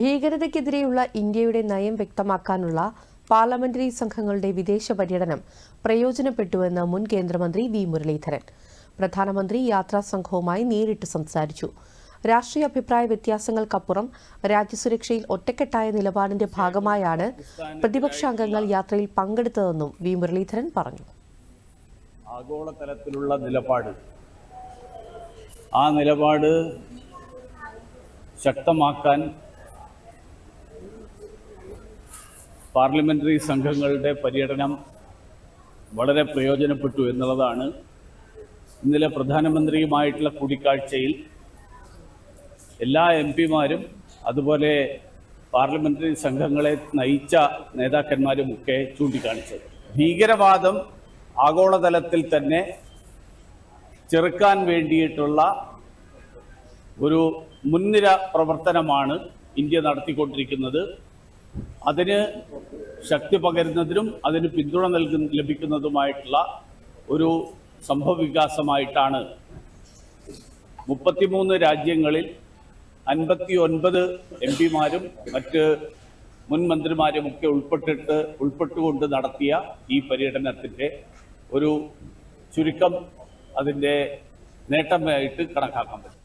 ഭീകരതയ്ക്കെതിരെയുള്ള ഇന്ത്യയുടെ നയം വ്യക്തമാക്കാനുള്ള പാർലമെന്ററി സംഘങ്ങളുടെ വിദേശ പര്യടനം പ്രയോജനപ്പെട്ടുവെന്ന് മുൻ കേന്ദ്രമന്ത്രി വി മുരളീധരൻ. പ്രധാനമന്ത്രി യാത്രാ സംഘവുമായി നേരിട്ട് സംസാരിച്ചു. രാഷ്ട്രീയ അഭിപ്രായ വ്യത്യാസങ്ങൾക്കപ്പുറം രാജ്യസുരക്ഷയിൽ ഒറ്റക്കെട്ടായ നിലപാടിന്റെ ഭാഗമായാണ് പ്രതിപക്ഷാംഗങ്ങൾ യാത്രയിൽ പങ്കെടുത്തതെന്നും വി മുരളീധരൻ പറഞ്ഞു. ആഗോളതലത്തിലുള്ള നിലപാട്. ആ നിലപാട് ശക്തമാക്കാൻ പാർലമെന്ററി സംഘങ്ങളുടെ പര്യടനം വളരെ പ്രയോജനപ്പെട്ടു എന്നുള്ളതാണ് ഇന്നലെ പ്രധാനമന്ത്രിയുമായിട്ടുള്ള കൂടിക്കാഴ്ചയിൽ എല്ലാ എം പിമാരും അതുപോലെ പാർലമെന്ററി സംഘങ്ങളെ നയിച്ച നേതാക്കന്മാരുമൊക്കെ ചൂണ്ടിക്കാണിച്ചത്. ഭീകരവാദം ആഗോളതലത്തിൽ തന്നെ ചെറുക്കാൻ വേണ്ടിയിട്ടുള്ള ഒരു മുൻനിര പ്രവർത്തനമാണ് ഇന്ത്യ നടത്തിക്കൊണ്ടിരിക്കുന്നത്. അതിന് ശക്തി പകരുന്നതിനും അതിന് പിന്തുണ നൽകുന്ന ലഭിക്കുന്നതുമായിട്ടുള്ള ഒരു സംഭവവികാസമായിട്ടാണ് മുപ്പത്തിമൂന്ന് രാജ്യങ്ങളിൽ അൻപത്തി ഒൻപത് എം പിമാരും മറ്റ് മുൻ മന്ത്രിമാരുമൊക്കെ ഉൾപ്പെട്ടിട്ട് ഉൾപ്പെട്ടുകൊണ്ട് നടത്തിയ ഈ പര്യടനത്തിന്റെ ഒരു ചുരുക്കം അതിന്റെ നേട്ടമായിട്ട് കണക്കാക്കാൻ പറ്റും.